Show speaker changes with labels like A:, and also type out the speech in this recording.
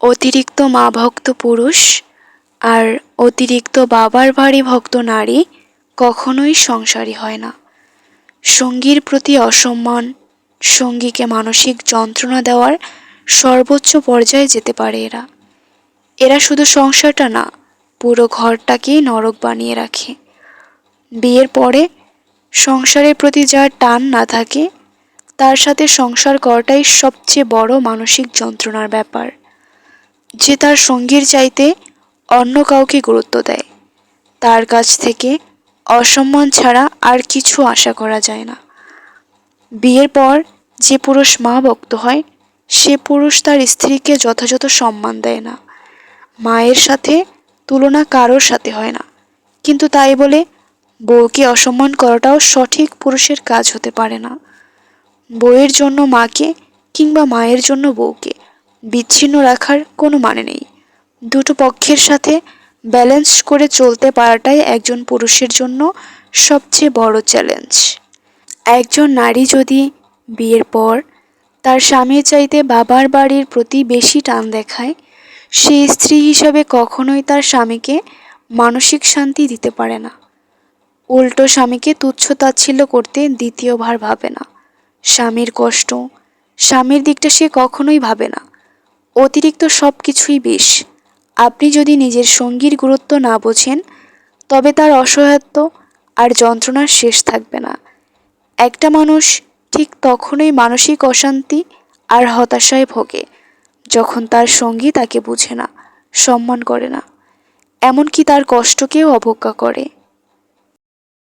A: অতিরিক্ত মা ভক্ত পুরুষ আর অতিরিক্ত বাবার বাড়ি ভক্ত নারী কখনোই সংসারী হয় না। সঙ্গীর প্রতি অসম্মান, সঙ্গীকে মানসিক যন্ত্রণা দেওয়ার সর্বোচ্চ পর্যায়ে যেতে পারে এরা। এরা শুধু সংসারটা না, পুরো ঘরটাকেই নরক বানিয়ে রাখে। বিয়ের পরে সংসারের প্রতি যার টান না থাকে, তার সাথে সংসার করাটাই সবচেয়ে বড় মানসিক যন্ত্রণার ব্যাপার। যে তার সঙ্গীর চাইতে অন্য কাউকে গুরুত্ব দেয়, তার কাছ থেকে অসম্মান ছাড়া আর কিছু আশা করা যায় না। বিয়ের পর যে পুরুষ মা ভক্ত হয়, সে পুরুষ তার স্ত্রীকে যথাযথ সম্মান দেয় না। মায়ের সাথে তুলনা কারোর সাথে হয় না। কিন্তু তাই বলে বউকে অসম্মান করাটাও সঠিক পুরুষের কাজ হতে পারে না। বউয়ের জন্য মাকে কিংবা মায়ের জন্য বউকে বিচ্ছিন্ন রাখার কোনো মানে নেই। দুটো পক্ষের সাথে ব্যালেন্স করে চলতে পারাটাই একজন পুরুষের জন্য সবচেয়ে বড় চ্যালেঞ্জ। একজন নারী যদি বিয়ের পর তার স্বামীর চাইতে বাবার বাড়ির প্রতি বেশি টান দেখায়, সে স্ত্রী হিসাবে কখনোই তার স্বামীকে মানসিক শান্তি দিতে পারে না। উল্টো স্বামীকে তুচ্ছ তাচ্ছিল্য করতে দ্বিতীয়বার ভাবে না। স্বামীর কষ্ট, স্বামীর দিকটা সে কখনোই ভাবে না। অতিরিক্ত সব কিছুই বিষ। আপনি যদি নিজের সঙ্গীর গুরুত্ব না বোঝেন, তবে তার অসহায়ত্ব আর যন্ত্রণার শেষ থাকবে না। একটা মানুষ ঠিক তখনই মানসিক অশান্তি আর হতাশায় ভোগে, যখন তার সঙ্গী তাকে বুঝে না, সম্মান করে না। এমনকি তার কষ্টকেও অবজ্ঞা করে।